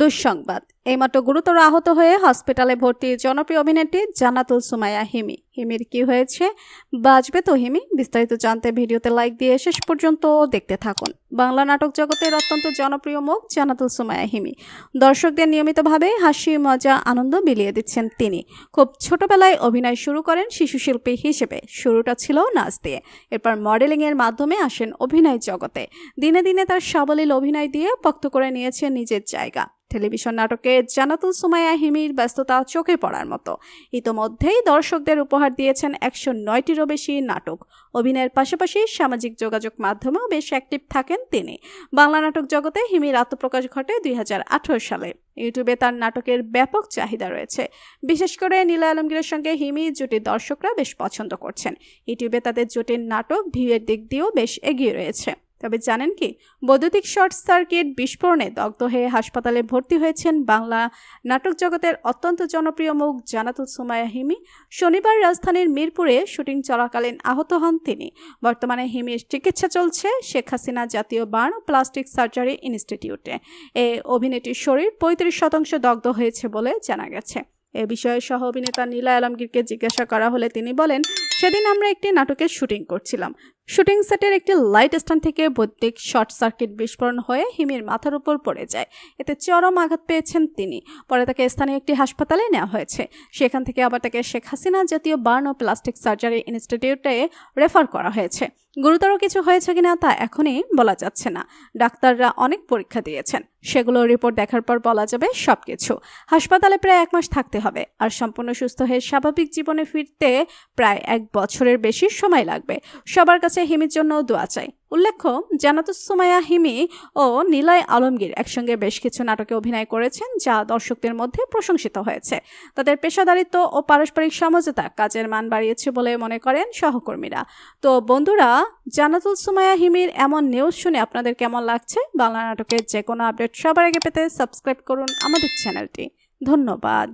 দুঃসংবাদ। এইমাত্র গুরুতর আহত হয়ে হসপিটালে ভর্তি জনপ্রিয় অভিনেত্রী জানাতুল সুমাইয়া হিমি। হিমির কি হয়েছে? বাঁচবে তো হিমি। বিস্তারিত জানতে ভিডিওতে লাইক দিয়ে শেষ পর্যন্ত দেখতে থাকুন। বাংলা নাটক জগতের অত্যন্ত জনপ্রিয় মুখ জানাতুল সুমাইয়া হিমি। দর্শকদের নিয়মিতভাবে হাসি, মজা, আনন্দ বিলিয়ে দিচ্ছেন তিনি। খুব ছোটবেলায় অভিনয় শুরু করেন শিশু শিল্পী হিসেবে। শুরুটা ছিল নাচ দিয়ে। এরপর মডেলিংয়ের মাধ্যমে আসেন অভিনয় জগতে। দিনে দিনে তার সাবলীল অভিনয় দিয়ে পক্ত করে নিয়েছেন নিজের জায়গা। টেলিভিশন নাটকে জানাতুল সুমাইয়া হিমির ব্যস্ততা চোখে পড়ার মতো। ইতোমধ্যেই দর্শকদের উপহার দিয়েছেন একশো নয়টিরও বেশি নাটক। অভিনয়ের পাশাপাশি সামাজিক যোগাযোগ মাধ্যমেও বেশ অ্যাক্টিভ থাকেন তিনি। বাংলা নাটক জগতে হিমির আত্মপ্রকাশ ঘটে দুই হাজার আঠেরো সালে। ইউটিউবে তার নাটকের ব্যাপক চাহিদা রয়েছে। বিশেষ করে নীলা আলমগীরের সঙ্গে হিমি জুটির দর্শকরা বেশ পছন্দ করছেন। ইউটিউবে তাদের জুটির নাটক ভিউয়ের দিক দিয়েও বেশ এগিয়ে রয়েছে। তবে জানেন কি, বৈদ্যুতিক শর্ট সার্কিট বিস্ফোরণে দগ্ধ হয়ে হাসপাতালে ভর্তি হয়েছেন বাংলা নাটক জগতের অত্যন্ত জনপ্রিয় মুখ জানাতুল সুমায়া হিমি শনিবার রাজধানীর মিরপুরে শুটিং চলাকালীন আহত হন তিনি। বর্তমানে হিমির চিকিৎসা চলছে শেখ হাসিনা জাতীয় বার্ন প্লাস্টিক সার্জারি ইনস্টিটিউটে। এ অভিনেত্রীর শরীর পঁয়ত্রিশ শতাংশ দগ্ধ হয়েছে বলে জানা গেছে। এ বিষয়ে সহ অভিনেতা নীলা আলমগীরকে জিজ্ঞাসা করা হলে তিনি বলেন সেদিন আমরা একটি নাটকের শুটিং করছিলাম। শুটিং সেটের একটি লাইট স্ট্যান্ড থেকে বৈদ্যুতিক শর্ট সার্কিট বিস্ফোরণ হয়ে হিমির মাথার উপর পড়ে যায়। এতে চরম আঘাত পেয়েছেন তিনি। পরে তাকে স্থানীয় একটি হাসপাতালে নেওয়া হয়েছে। সেখান থেকে আবার তাকে শেখ হাসিনা জাতীয় বার্ন ও প্লাস্টিক সার্জারি ইনস্টিটিউটে রেফার করা হয়েছে। গুরুতর কিছু হয়েছে কিনা তা এখনই বলা যাচ্ছে না। ডাক্তাররা অনেক পরীক্ষা দিয়েছেন। সেগুলো রিপোর্ট দেখার পর বলা যাবে সব কিছু হাসপাতালে প্রায় এক মাস থাকতে হবে। আর সম্পূর্ণ সুস্থ হয়ে স্বাভাবিক জীবনে ফিরতে প্রায় এক বছরের বেশি সময় লাগবে। সবার কাছে হিমির জন্য দোয়া চাই। উল্লেখ্য জানাতুস সুমাইয়া, হিমি ও নিলয় আলমগীর একসঙ্গে বেশ কিছু নাটকে অভিনয় করেছেন, যা দর্শকদের মধ্যে প্রশংসিত হয়েছে। তাদের পেশাদারিত্ব ও পারস্পরিক সমঝোতা কাজের মান বাড়িয়েছে বলে মনে করেন সহকর্মীরা। তো বন্ধুরা জানাতুল সুমাইয়া, হিমির এমন নিউজ শুনে আপনাদের কেমন লাগছে? বাংলা নাটকের যে কোনো আপডেট সবার আগে পেতে সাবস্ক্রাইব করুন আমাদের চ্যানেলটি ধন্যবাদ।